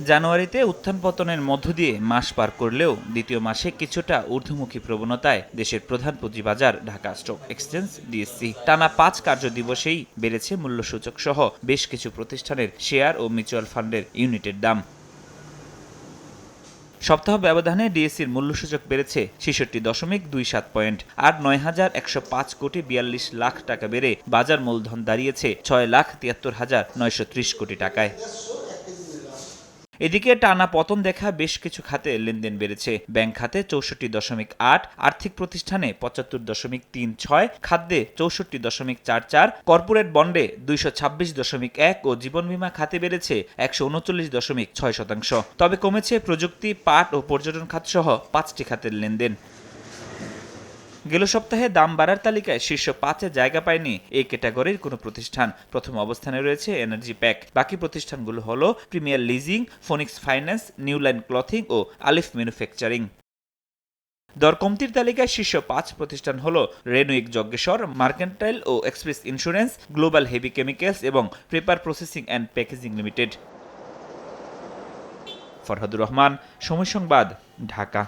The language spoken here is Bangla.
জানুয়ারিতে উত্থান পতনের মধ্য দিয়ে মাস পার করলেও দ্বিতীয় মাসে কিছুটা ঊর্ধ্বমুখী প্রবণতায় দেশের প্রধান পুঁজিবাজার ঢাকা স্টক এক্সচেঞ্জ ডিএসসি টানা পাঁচ কার্য দিবসেই বেড়েছে মূল্যসূচক সহ বেশ কিছু প্রতিষ্ঠানের শেয়ার ও মিউচুয়াল ফান্ডের ইউনিটের দাম। সপ্তাহ ব্যবধানে ডিএসসির মূল্যসূচক বেড়েছে ছেষট্টি দশমিক দুই সাত পয়েন্ট আর নয় হাজার একশো পাঁচ কোটি বিয়াল্লিশ লাখ টাকা বেড়ে বাজার মূলধন দাঁড়িয়েছে ছয় লাখ তিয়াত্তর হাজার নয়শো ত্রিশ কোটি টাকায়। এদিকে টানা পতন দেখা বেশ কিছু খাতে লেনদেন বেড়েছে। ব্যাংক খাতে চৌষট্টি দশমিক আট, আর্থিক প্রতিষ্ঠানে পঁচাত্তর দশমিক তিন ছয়, খাদ্যে চৌষট্টি দশমিক চার চার, কর্পোরেট বন্ডে দুইশো ছাব্বিশ দশমিক এক ও জীবন বীমা খাতে বেড়েছে একশো উনচল্লিশ দশমিক ছয় শতাংশ। তবে কমেছে প্রযুক্তি, পাট ও পর্যটন খাত সহ পাঁচটি খাতের লেনদেন। গেল সপ্তাহে দাম বাড়ার তালিকায় শীর্ষ পাঁচে জায়গা পায়নি এই ক্যাটাগরির কোনো প্রতিষ্ঠান। প্রথম অবস্থানে রয়েছে এনার্জি প্যাক বাকি প্রতিষ্ঠানগুলো হলো premier leasing Phoenix finance new line clothing ও আলিফ ম্যানুফ্যাকচারিং দর কমতির তালিকায় শীর্ষ পাঁচ প্রতিষ্ঠান হল রেনুইক যজ্ঞেশ্বর মার্কেন্টাইল ও express insurance global heavy chemicals এবং paper processing and packaging limited Farhadur Rahman, Somoy Sangbad, Dhaka.